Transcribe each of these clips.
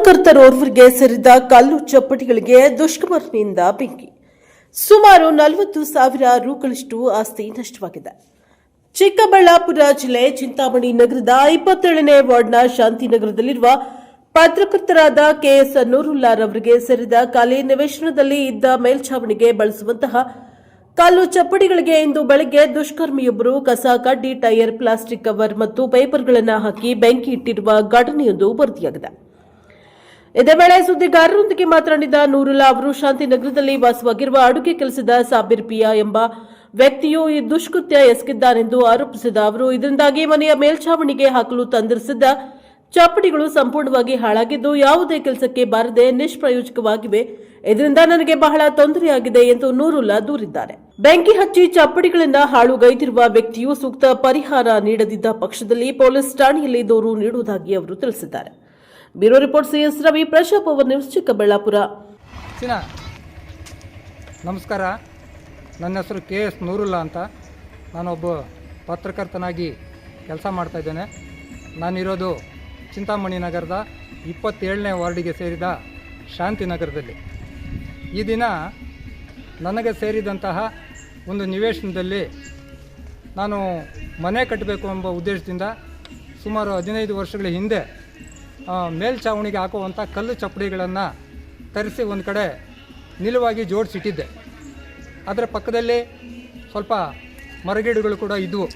ಪತ್ರಕರ್ತರೋರ್ವರಿಗೆ ಸೇರಿದ ಕಲ್ಲು ಚಪ್ಪಟಿಗಳಿಗೆ ದುಷ್ಕರ್ಮಿಯಿಂದ ಬೆಂಕಿ. ಸುಮಾರು ನಲವತ್ತು ಸಾವಿರ ರೂಗಳಷ್ಟು ಆಸ್ತಿ ನಷ್ಟವಾಗಿದೆ. ಚಿಕ್ಕಬಳ್ಳಾಪುರ ಜಿಲ್ಲೆ ಚಿಂತಾಮಣಿ ನಗರದ ಇಪ್ಪತ್ತೇಳನೇ ವಾರ್ಡ್ನ ಶಾಂತಿನಗರದಲ್ಲಿರುವ ಪತ್ರಕರ್ತರಾದ ಕೆಎಸ್ ನೂರುಲ್ಲಾರವರಿಗೆ ಸೇರಿದ ಕಲೆ ನಿವೇಶನದಲ್ಲಿ ಇದ್ದ ಮೇಲ್ಛಾವಣಿಗೆ ಬಳಸುವಂತಹ ಕಲ್ಲು ಚಪ್ಪಡಿಗಳಿಗೆ ಇಂದು ಬೆಳಗ್ಗೆ ದುಷ್ಕರ್ಮಿಯೊಬ್ಬರು ಕಸ ಕಡ್ಡಿ ಟೈರ್ ಪ್ಲಾಸ್ಟಿಕ್ ಕವರ್ ಮತ್ತು ಪೇಪರ್ಗಳನ್ನು ಹಾಕಿ ಬೆಂಕಿ ಇಟ್ಟಿರುವ ಘಟನೆಯೊಂದು ವರದಿಯಾಗಿದೆ. ಇದೇ ವೇಳೆ ಸುದ್ದಿಗಾರರೊಂದಿಗೆ ಮಾತನಾಡಿದ ನೂರುಲಾ ಅವರು ಶಾಂತಿನಗರದಲ್ಲಿ ವಾಸವಾಗಿರುವ ಅಡುಗೆ ಕೆಲಸದ ಸಾಬಿರ್ ಪಿಯಾ ಎಂಬ ವ್ಯಕ್ತಿಯು ಈ ದುಷ್ಕೃತ್ಯ ಎಸಗಿದ್ದಾನೆಂದು ಆರೋಪಿಸಿದ ಅವರು, ಇದರಿಂದಾಗಿ ಮನೆಯ ಮೇಲ್ಛಾವಣಿಗೆ ಹಾಕಲು ತಂದಿರಿಸಿದ್ದ ಚಾಪಡಿಗಳು ಸಂಪೂರ್ಣವಾಗಿ ಹಾಳಾಗಿದ್ದು ಯಾವುದೇ ಕೆಲಸಕ್ಕೆ ಬಾರದೆ ನಿಷ್ಪ್ರಯೋಜಕವಾಗಿವೆ. ಇದರಿಂದ ನನಗೆ ಬಹಳ ತೊಂದರೆಯಾಗಿದೆ ಎಂದು ನೂರುಲ್ಲಾ ದೂರಿದ್ದಾರೆ. ಬೆಂಕಿ ಹಚ್ಚಿ ಚಾಪಡಿಗಳಿಂದ ಹಾಳುಗೈದಿರುವ ವ್ಯಕ್ತಿಯು ಸೂಕ್ತ ಪರಿಹಾರ ನೀಡದಿದ್ದ ಪಕ್ಷದಲ್ಲಿ ಪೊಲೀಸ್ ಠಾಣೆಯಲ್ಲಿ ದೂರು ನೀಡುವುದಾಗಿ ಅವರು ತಿಳಿಸಿದ್ದಾರೆ. ಬ್ಯೂರೋ ರಿಪೋರ್ಟ್ ಸಿಎಸ್ ರವಿ ಪ್ರಶಾಪ್ ಅವರ್ ನ್ಯೂಸ್ ಚಿಕ್ಕಬಳ್ಳಾಪುರ. ನಮಸ್ಕಾರ. ನನ್ನ ಹೆಸರು ಕೆ ಎಸ್ ನೂರುಲ್ಲಾ ಅಂತ. ನಾನೊಬ್ಬ ಪತ್ರಕರ್ತನಾಗಿ ಕೆಲಸ ಮಾಡ್ತಾಯಿದ್ದೇನೆ ನಾನಿರೋದು ಚಿಂತಾಮಣಿ ನಗರದ ಇಪ್ಪತ್ತೇಳನೇ ವಾರ್ಡಿಗೆ ಸೇರಿದ ಶಾಂತಿನಗರದಲ್ಲಿ ಈ ದಿನ ನನಗೆ ಸೇರಿದಂತಹ ಒಂದು ನಿವೇಶನದಲ್ಲಿ ನಾನು ಮನೆ ಕಟ್ಟಬೇಕು ಎಂಬ ಉದ್ದೇಶದಿಂದ ಸುಮಾರು ಹದಿನೈದು ವರ್ಷಗಳ ಹಿಂದೆ ಮೇಲ್ಛಾವಣಿಗೆ ಹಾಕುವಂಥ ಕಲ್ಲು ಚಪ್ಪಡಿಗಳನ್ನು ತರಿಸಿ ಒಂದು ಕಡೆ ನಿಲುವಾಗಿ ಜೋಡಿಸಿಟ್ಟಿದ್ದೆ. ಅದರ ಪಕ್ಕದಲ್ಲಿ ಸ್ವಲ್ಪ ಮರಗಿಡಗಳು ಕೂಡ ಇದ್ದವು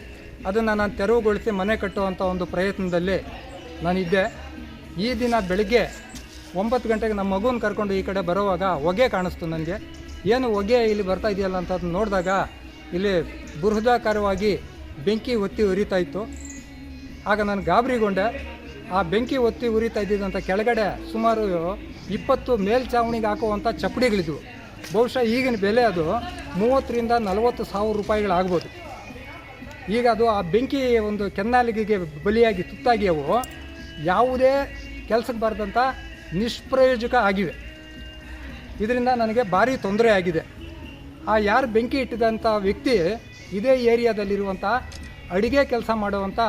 ಅದನ್ನು ನಾನು ತೆರವುಗೊಳಿಸಿ ಮನೆ ಕಟ್ಟುವಂಥ ಒಂದು ಪ್ರಯತ್ನದಲ್ಲಿ ನಾನಿದ್ದೆ. ಈ ದಿನ ಬೆಳಗ್ಗೆ ಒಂಬತ್ತು ಗಂಟೆಗೆ ನಮ್ಮ ಮಗುನ ಕರ್ಕೊಂಡು ಈ ಕಡೆ ಬರುವಾಗ ಹೊಗೆ ಕಾಣಿಸ್ತು ನನಗೆ ಏನು ಹೊಗೆ ಇಲ್ಲಿ ಬರ್ತಾ ಇದೆಯಲ್ಲ ಅಂತ ಅದನ್ನು ನೋಡಿದಾಗ ಇಲ್ಲಿ ಬೃಹದಾಕಾರವಾಗಿ ಬೆಂಕಿ ಒತ್ತಿ ಉರಿತಾ ಇತ್ತು. ಆಗ ನಾನು ಗಾಬರಿಗೊಂಡೆ. ಆ ಬೆಂಕಿ ಒತ್ತಿ ಉರಿತಾ ಇದ್ದಿದ್ದಂಥ ಕೆಳಗಡೆ ಸುಮಾರು ಇಪ್ಪತ್ತು ಮೇಲ್ಛಾವಣಿಗೆ ಹಾಕುವಂಥ ಚಪ್ಪಡಿಗಳಿದ್ವು. ಬಹುಶಃ ಈಗಿನ ಬೆಲೆ ಅದು ಮೂವತ್ತರಿಂದ ನಲವತ್ತು ಸಾವಿರ ರೂಪಾಯಿಗಳಾಗ್ಬೋದು. ಈಗ ಅದು ಆ ಬೆಂಕಿ ಒಂದು ಕೆನ್ನಾಲಿಗೆಗೆ ಬಲಿಯಾಗಿ ತುತ್ತಾಗಿ ಅವು ಯಾವುದೇ ಕೆಲಸಕ್ಕೆ ಬಾರದಂಥ ನಿಷ್ಪ್ರಯೋಜಕ ಆಗಿವೆ. ಇದರಿಂದ ನನಗೆ ಭಾರಿ ತೊಂದರೆ ಆಗಿದೆ. ಆ ಯಾರು ಬೆಂಕಿ ಇಟ್ಟಿದಂಥ ವ್ಯಕ್ತಿ ಇದೇ ಏರಿಯಾದಲ್ಲಿರುವಂಥ ಅಡಿಗೆ ಕೆಲಸ ಮಾಡುವಂಥ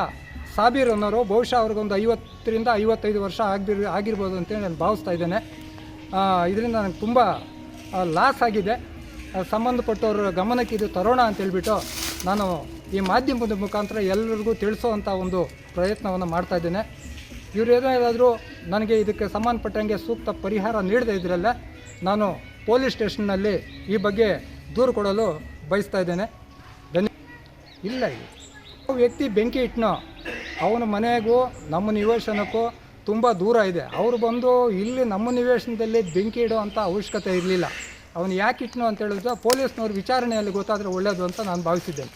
ಸಾಬೀರ್ ಅನ್ನೋರು ಬಹುಶಃ ಅವ್ರಿಗೊಂದು ಐವತ್ತರಿಂದ ಐವತ್ತೈದು ವರ್ಷ ಆಗಿರ್ ಆಗಿರ್ಬೋದು ಅಂತೇಳಿ ನಾನು ಭಾವಿಸ್ತಾ ಇದ್ದೇನೆ. ಇದರಿಂದ ನನಗೆ ತುಂಬ ಲಾಸ್ ಆಗಿದೆ. ಸಂಬಂಧಪಟ್ಟವ್ರ ಗಮನಕ್ಕೆ ಇದು ತರೋಣ ಅಂತೇಳ್ಬಿಟ್ಟು ನಾನು ಈ ಮಾಧ್ಯಮದ ಮುಖಾಂತರ ಎಲ್ಲರಿಗೂ ತಿಳಿಸೋವಂಥ ಒಂದು ಪ್ರಯತ್ನವನ್ನು ಮಾಡ್ತಾ ಇದ್ದೇನೆ. ಇವರು ಏನಾದರೂ ನನಗೆ ಇದಕ್ಕೆ ಸಂಬಂಧಪಟ್ಟಂಗೆ ಸೂಕ್ತ ಪರಿಹಾರ ನೀಡದೇ ಇದ್ರಲ್ಲ, ನಾನು ಪೊಲೀಸ್ ಸ್ಟೇಷನ್ನಲ್ಲಿ ಈ ಬಗ್ಗೆ ದೂರು ಕೊಡಲು ಬಯಸ್ತಾ ಇದ್ದೇನೆ. ಧನ್ಯ ಇಲ್ಲ ವ್ಯಕ್ತಿ ಬೆಂಕಿ ಇಟ್ನೋ ಅವನ ಮನೆಗೂ ನಮ್ಮ ನಿವೇಶನಕ್ಕೂ ತುಂಬ ದೂರ ಇದೆ. ಅವರು ಬಂದು ಇಲ್ಲಿ ನಮ್ಮ ನಿವೇಶನದಲ್ಲಿ ಬೆಂಕಿ ಇಡೋ ಅಂಥ ಅವಶ್ಯಕತೆ ಇರಲಿಲ್ಲ. ಅವನು ಯಾಕೆ ಇಟ್ನೋ ಅಂತ ಹೇಳಿದ್ರೆ ಪೊಲೀಸ್ನವ್ರ ವಿಚಾರಣೆಯಲ್ಲಿ ಗೊತ್ತಾದರೆ ಒಳ್ಳೆಯದು ಅಂತ ನಾನು ಭಾವಿಸಿದ್ದೇನೆ.